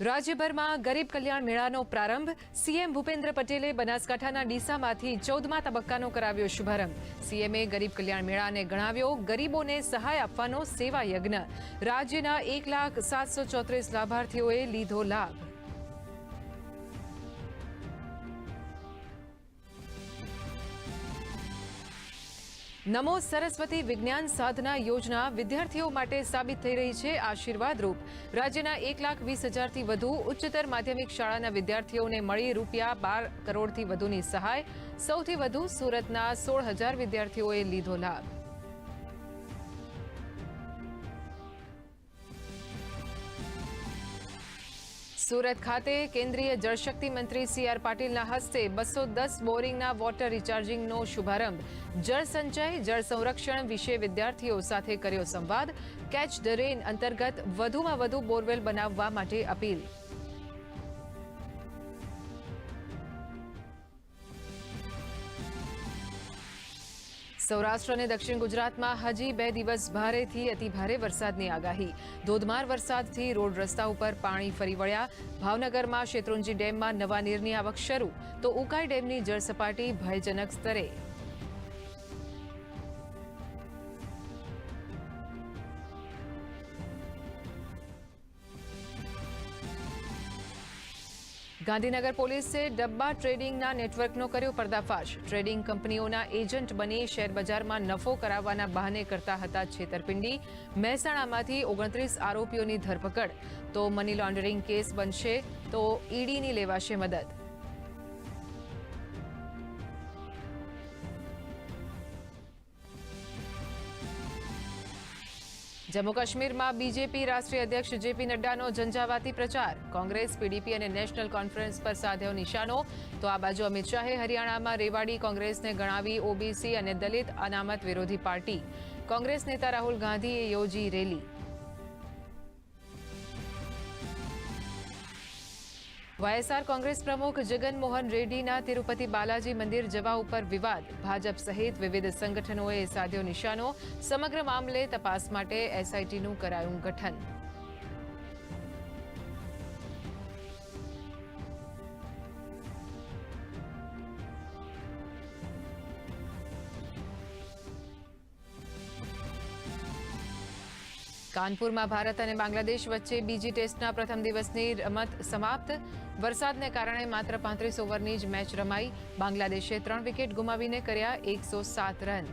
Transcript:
રાજ્યભરમાં ગરીબ કલ્યાણ મેળાનો પ્રારંભ સીએમ ભૂપેન્દ્ર પટેલે બનાસકાંઠાના ડીસામાંથી ચૌદમા તબક્કાનો કરાવ્યો શુભારંભ. સીએમએ ગરીબ કલ્યાણ મેળાને ગણાવ્યો ગરીબોને સહાય આપવાનો સેવા યજ્ઞ રાજ્યના એક લાખ સાતસો ચોત્રીસ લાભાર્થીઓએ લીધો લાભ. નમો સરસ્વતી વિજ્ઞાન સાધના યોજના વિદ્યાર્થીઓ માટે સાબિત થઈ રહી છે આશીર્વાદરૂપ. રાજ્યના એક લાખ વીસ હજારથી વધુ ઉચ્ચતર માધ્યમિક શાળાના વિદ્યાર્થીઓને મળી રૂપિયા બાર કરોડથી વધુની સહાય. સૌથી વધુ સુરતના સોળ હજાર વિદ્યાર્થીઓએ લીધો લાભ. સુરત ખાતે કેન્દ્રીય જળશક્તિ મંત્રી સી આર પાટીલના હસ્તે બસો દસ બોરિંગના વોટર રિચાર્જિંગનો શુભારંભ. જળ સંચય, જળ સંરક્ષણ વિશે વિદ્યાર્થીઓ સાથે કર્યો સંવાદ. કેચ ધ રેન અંતર્ગત વધુમાં વધુ બોરવેલ બનાવવા માટે અપીલ. સૌરાષ્ટ્ર અને દક્ષિણ ગુજરાતમાં હજી બે દિવસ ભારેથી અતિભારે વરસાદની આગાહી. ધોધમાર વરસાદથી રોડ રસ્તા ઉપર પાણી ફરી વળ્યા. ભાવનગરમાં શેત્રુંજી ડેમમાં નવા નીરની આવક શરૂ. તો ઉકાઈ ડેમની જળસપાટી ભયજનક સ્તરે. ગાંધીનગર પોલીસે ડબ્બા ટ્રેડિંગના નેટવર્કનો કર્યો પર્દાફાશ. ટ્રેડિંગ કંપનીઓના એજન્ટ બની શેરબજારમાં નફો કરાવવાના બહાને કરતા હતા છેતરપિંડી. મહેસાણામાંથી ઓગણત્રીસ આરોપીઓની ધરપકડ. તો મની લોન્ડરિંગ કેસ બનશે તો ઈડીની લેવાશે મદદ. જમ્મુ કાશ્મીરમાં બીજેપી રાષ્ટ્રીય અધ્યક્ષ જેપી નડ્ડાનો ઝંઝાવાતી પ્રચાર. કોંગ્રેસ, પીડીપી અને નેશનલ કોન્ફરન્સ પર સાધ્યો નિશાનો. તો આ બાજુ અમિત શાહે હરિયાણામાં રેવાડી કોંગ્રેસને ગણાવી ઓબીસી અને દલિત અનામત વિરોધી પાર્ટી. કોંગ્રેસ નેતા રાહુલ ગાંધીએ યોજી રેલી. વાયએસઆર કોંગ્રેસ પ્રમુખ જગનમોહન રેડ્ડીના તિરુપતિ બાલાજી મંદિર જવા ઉપર વિવાદ. ભાજપ સહિત વિવિધ સંગઠનોએ સાધ્યો નિશાનો. સમગ્ર મામલે તપાસ માટે એસઆઈટીનું કરાયું ગઠન. કાનપુરમાં ભારત અને બાંગ્લાદેશ વચ્ચે બીજી ટેસ્ટના પ્રથમ દિવસની રમત સમાપ્ત. વરસાદને કારણે માત્ર પાંત્રીસ ઓવરની જ મેચ રમાઈ. બાંગ્લાદેશે ત્રણ વિકેટ ગુમાવીને કર્યા એકસો રન.